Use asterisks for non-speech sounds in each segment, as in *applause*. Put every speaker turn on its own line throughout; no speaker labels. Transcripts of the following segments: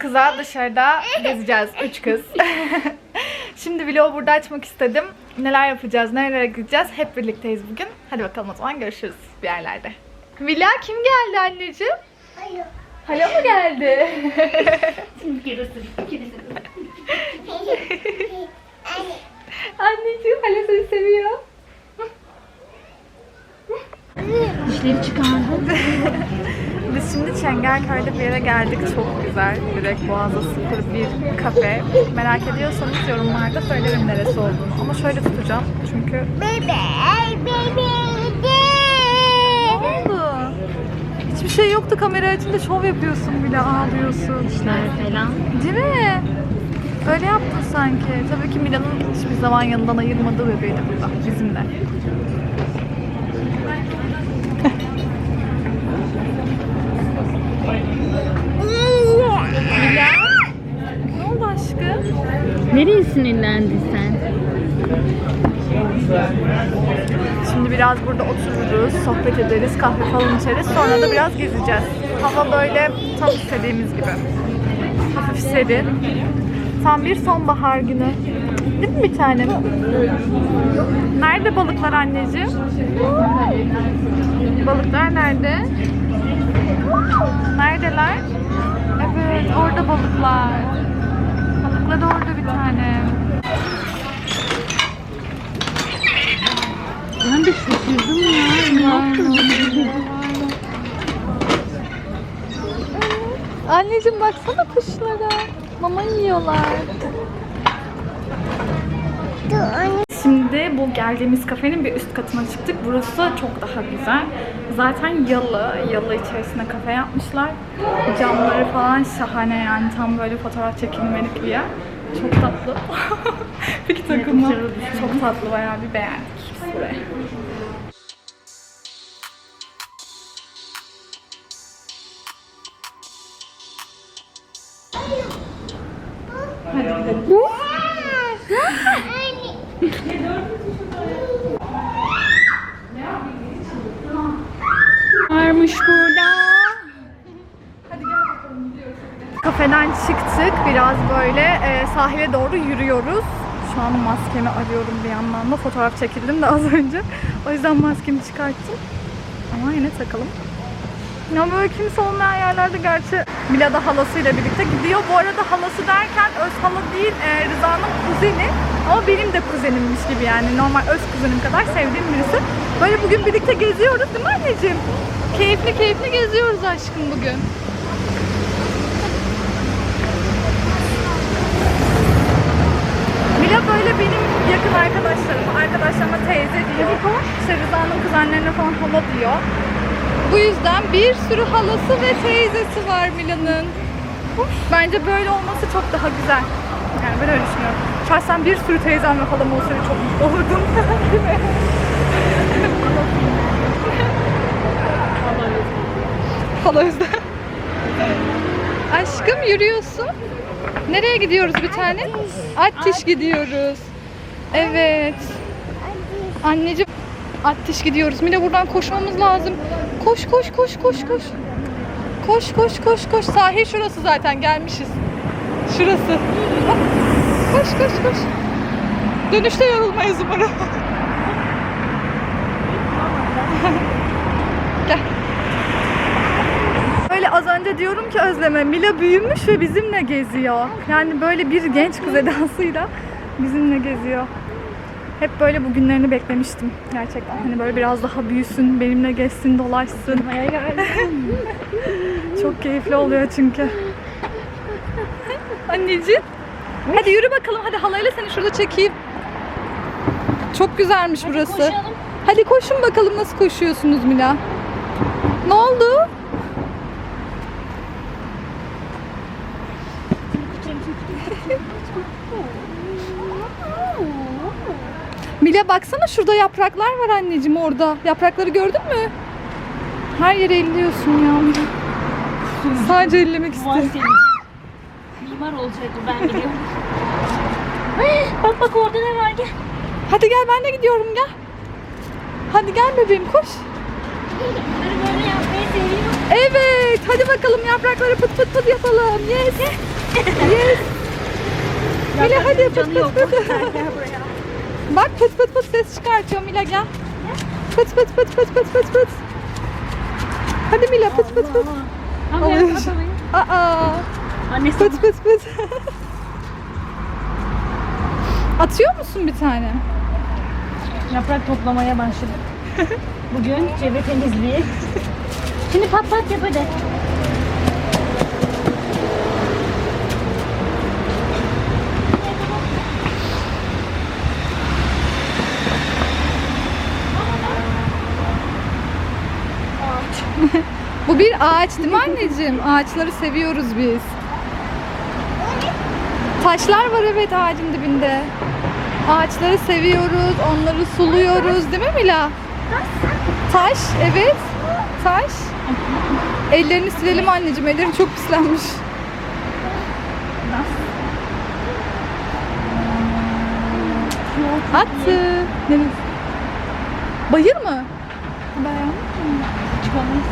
kıza dışarıda gezeceğiz. Üç kız. *laughs* Şimdi vlogu burada açmak istedim. Neler yapacağız, nerelere gideceğiz hep birlikteyiz bugün. Hadi bakalım o zaman görüşürüz bir yerlerde. Vila kim geldi anneciğim?
Hayır.
Hala mı geldi?
Anne.
anneciğim Hala seni seviyor.
Dişleri çıkardı.
Biz şimdi Çengelköy'de bir yere geldik. Çok güzel. Direkt Boğaz'a sıfır bir kafe. Merak ediyorsanız yorumlarda söylerim neresi olduğunu. Ama şöyle tutacağım. Çünkü
Baby, baby.
Ne oldu? Hiçbir şey yoktu kamera açınca şov yapıyorsun bile ağlıyorsun.
Dişler falan.
Değil mi? Öyle yaptın sanki. Tabii ki Milan'ın hiçbir zaman yanından ayırmadığı bebeği de burada bizimle. Ne oldu aşkım?
Nereye sinirlendin sen?
Şimdi biraz burada otururuz, sohbet ederiz, kahve falan içeriz. Sonra da biraz gezeceğiz. Hava böyle tam istediğimiz gibi. Hafif serin. Tam bir sonbahar günü. Değil mi bir tanem? Nerede balıklar anneciğim? Balıklar nerede? Neredeler? Orada balıklar. Balıklar orada bir tane.
Ben de şaşırdım ya. Ne yaptın?
Anneciğim baksana kuşlara. Mama yiyorlar. Şimdi bu geldiğimiz kafenin bir üst katına çıktık. Burası çok daha güzel. Zaten yalı, yalı içerisinde kafe yapmışlar. Camları falan şahane yani tam böyle fotoğraf çekilmelik bir yer. Çok tatlı. *laughs* Peki takımı. Çok tatlı bayağı bir beğendik burayı. Hadi gidelim.
Burada.
Kafeden çıktık. Biraz böyle e, sahile doğru yürüyoruz. Şu an maskemi arıyorum bir yandan da. Fotoğraf çekildim de az önce. O yüzden maskemi çıkarttım. Ama yine takalım. Ya böyle kimse olmayan yerlerde gerçi Mila da halasıyla birlikte gidiyor. Bu arada halası derken öz hala değil e, Rıza'nın kuzeni. Ama benim de kuzenimmiş gibi yani. Normal öz kuzenim kadar sevdiğim birisi. Böyle bugün birlikte geziyoruz değil mi anneciğim? Keyifli keyifli geziyoruz aşkım bugün. Mila böyle benim yakın arkadaşlarım, arkadaşlarıma teyze diyor. İşte Rıza'nın kuzenlerine falan hala diyor. Bu yüzden bir sürü halası ve teyzesi var Mila'nın. Bence böyle olması çok daha güzel. Yani ben öyle düşünüyorum. Şahsen bir sürü teyzem ve halam olsaydı çok mutlu olurdum. *laughs* Hala özlem. Aşkım yürüyorsun. Nereye gidiyoruz bir tane? Attiş gidiyoruz. Evet. Anneciğim Attiş gidiyoruz. Mine buradan koşmamız lazım. Koş koş koş koş koş. Koş koş koş koş. Sahil şurası zaten gelmişiz. Şurası. Koş koş koş. Dönüşte yorulmayız umarım. *laughs* Gel. Böyle az önce diyorum ki Özlem'e Mila büyümüş ve bizimle geziyor. Yani böyle bir genç kız edasıyla bizimle geziyor. Hep böyle bu günlerini beklemiştim gerçekten. Hani böyle biraz daha büyüsün, benimle gezsin, dolaşsın. *laughs* Çok keyifli oluyor çünkü. Anneciğim. Hadi yürü bakalım. Hadi halayla seni şurada çekeyim. Çok güzelmiş burası.
koşalım.
Hadi koşun bakalım nasıl koşuyorsunuz Mila. Ne oldu? Mila baksana şurada yapraklar var anneciğim orada. Yaprakları gördün mü? Her yere elliyorsun ya. Sadece ellemek
senin. Mimar olacaktı ben biliyorum. bak bak orada ne var gel.
Hadi gel ben de gidiyorum gel. Hadi gel bebeğim koş.
Bunları böyle yapmayı seviyorum.
Evet hadi bakalım yaprakları pıt pıt pıt yapalım. Yes. Yes. Mila hadi pıt pıt pıt.
Gel buraya.
Bak pıt pıt pıt ses çıkartıyor Mila gel. Pıt pıt pıt pıt pıt pıt pıt. Hadi Mila pıt pıt pıt.
Alayım.
Aa.
Annesi
Pıt pıt pıt. Atıyor musun bir tane?
yaprak toplamaya başladık. Bugün cebe temizliği. Şimdi pat pat yap hadi.
Bu bir ağaç değil mi anneciğim? Ağaçları seviyoruz biz. Taşlar var evet ağacın dibinde. Ağaçları seviyoruz, onları suluyoruz değil mi Mila? Taş, evet. Taş. Ellerini silelim anneciğim, ellerin çok pislenmiş. Attı. Bayır mı? Bayağı.
Çıkamayız.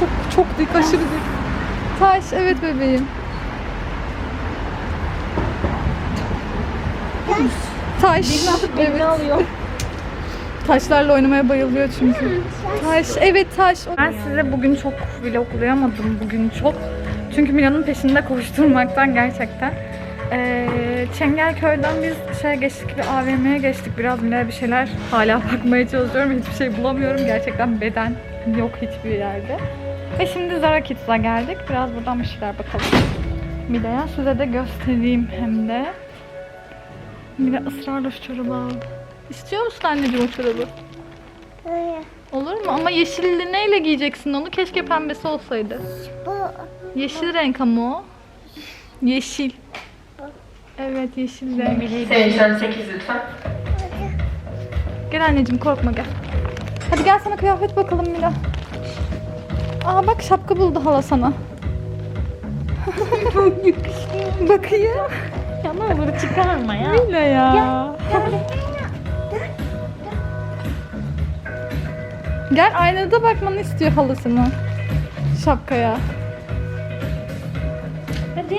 Çok çok dik aşırı dik. Taş evet bebeğim. Taş.
Evet. Alıyor.
Taşlarla oynamaya bayılıyor çünkü. Taş. Evet taş. Ben size bugün çok vloglayamadım bugün çok. Çünkü Mila'nın peşinde koşturmaktan gerçekten. Ee, Çengelköy'den biz şeye geçtik bir AVM'ye geçtik. Biraz Mila'ya bir şeyler hala bakmaya çalışıyorum. Hiçbir şey bulamıyorum. Gerçekten beden yok hiçbir yerde. Ve şimdi Zara Kids'a geldik. Biraz buradan bir şeyler bakalım. Mila'ya size de göstereyim hem de. Mila ısrarla şu çorabı aldı. İstiyor musun anneciğim o çorabı? Olur mu? Ama yeşilli neyle giyeceksin onu? Keşke pembesi olsaydı.
Bu.
Yeşil renk ama o. Yeşil. Evet yeşil renk.
Sevinçten 8 lütfen.
Gel anneciğim korkma gel. Hadi gel sana kıyafet bakalım Mila. Aa bak şapka buldu hala sana. Bakayım.
Ya ne olur çıkarma ya.
Mila ya. Gel aynada bakmanı istiyor halasını. Şapkaya.
Hadi.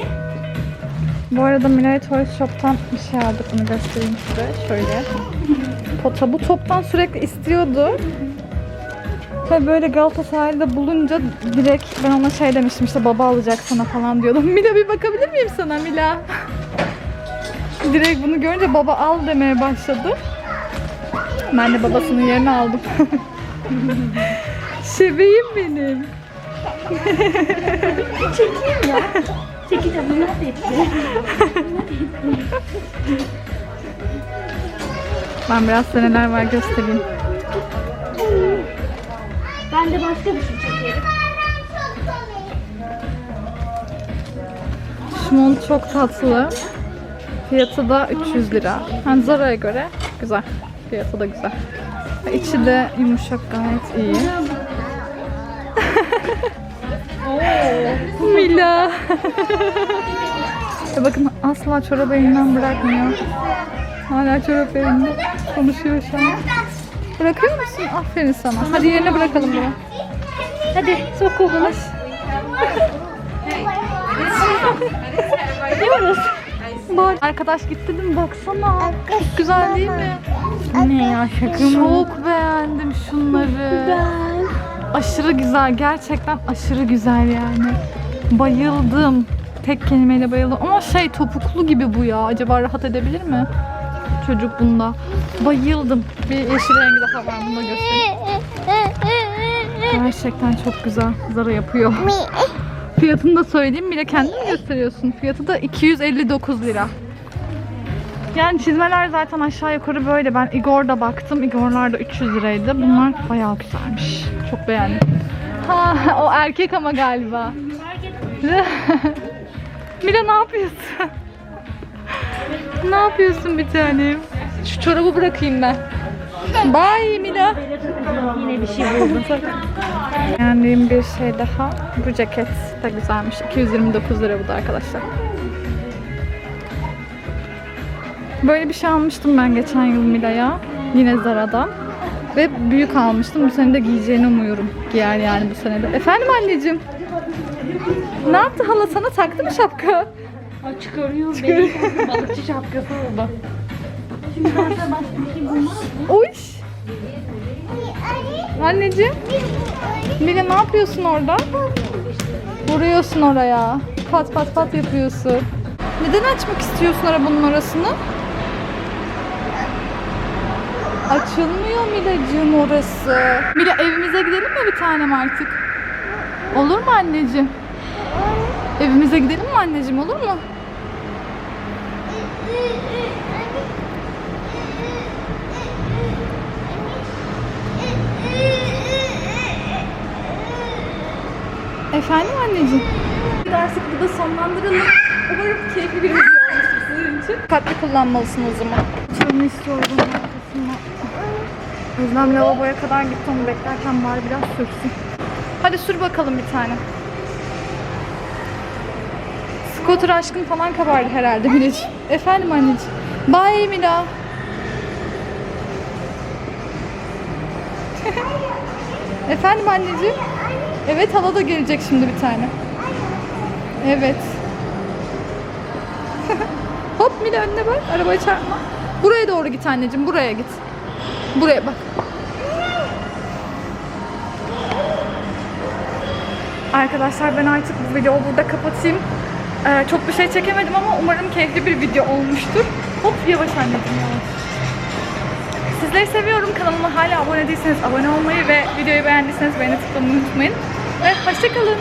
Bu arada Miray Toys Shop'tan bir şey aldık. Bunu göstereyim size. Şöyle. *laughs* Pota. Bu toptan sürekli istiyordu. Ve böyle Galatasaray'da bulunca direkt ben ona şey demiştim işte baba alacak sana falan diyordum. *laughs* Mila bir bakabilir miyim sana Mila? *laughs* direkt bunu görünce baba al demeye başladı. Ben de babasının yerini aldım. *laughs* Şebeğim benim.
Çekil tabii nasıl etti?
Ben biraz seneler var göstereyim.
Ben de başka bir şey çekerim.
Şu mont çok tatlı. Fiyatı da 300 lira. Yani Zara'ya göre güzel. Fiyatı da güzel. İçi de yumuşak gayet iyi. *laughs* Mila. *laughs* Bakın asla çorabı elinden bırakmıyor. Hala çorap elinde. Konuşuyor şu an. Bırakıyor musun? Aferin sana. Hadi yerine bırakalım bunu.
Hadi sok kolunu.
Bak. Arkadaş gitti değil mi? Baksana. Çok güzel değil mi?
Ne ya şaka mı?
Çok beğendim şunları. Aşırı güzel. Gerçekten aşırı güzel yani. Bayıldım. Tek kelimeyle bayıldım. Ama şey topuklu gibi bu ya. Acaba rahat edebilir mi? Çocuk bunda. Bayıldım. Bir yeşil rengi daha var. Bunu da göstereyim. Gerçekten çok güzel. Zara yapıyor. Fiyatını da söyleyeyim. Bir de kendin gösteriyorsun? Fiyatı da 259 lira. Yani çizmeler zaten aşağı yukarı böyle. Ben Igor'da baktım. Igor'lar da 300 liraydı. Bunlar bayağı güzelmiş. Çok beğendim. Ha, o erkek ama galiba. *laughs* Mila ne yapıyorsun? Yapıyorsun bir tanem? Şu çorabı bırakayım ben. Bye Mila.
Yine bir şey buldum.
Beğendiğim bir şey daha. Bu ceket de güzelmiş. 229 lira bu da arkadaşlar. Böyle bir şey almıştım ben geçen yıl Mila'ya. Yine Zara'dan. Ve büyük almıştım. Bu sene de giyeceğini umuyorum. Giyer yani bu sene de. Efendim anneciğim? Ne yaptı hala sana taktı mı şapka?
Aa, çıkarıyor. Benim balıkçı şapkası oldu. Şimdi ben de başka bir şey bulmam.
Oy. Anneciğim. Mila ne yapıyorsun orada? Vuruyorsun oraya. Pat pat pat yapıyorsun. Neden açmak istiyorsun arabanın orasını? Açılmıyor Milacığım orası. Mila evimize gidelim mi bir tanem artık? Olur mu anneciğim? Evimize gidelim mi anneciğim olur mu? Efendim anneciğim? Artık burada sonlandıralım. Umarım keyifli bir video olmuştur sizin için. Dikkatli kullanmalısın o zaman. Çorunu istiyorum arkasına. Özlem lavaboya kadar gitti onu beklerken bari biraz sürsün. Hadi sür bakalım bir tane. Scooter aşkın falan kabardı herhalde Mileciğim. Efendim anneciğim. Bye Mila. Efendim anneciğim. Evet hala da gelecek şimdi bir tane. Evet. *laughs* Hop Mila önüne bak. Arabaya çarpma. Buraya doğru git anneciğim. Buraya git. Buraya bak. Arkadaşlar ben artık bu videoyu burada kapatayım. Ee, çok bir şey çekemedim ama umarım keyifli bir video olmuştur. Hop yavaş anneciğim yavaş. Sizleri seviyorum. Kanalıma hala abone değilseniz abone olmayı ve videoyu beğendiyseniz beğeni tıklamayı unutmayın. Ve hoşçakalın.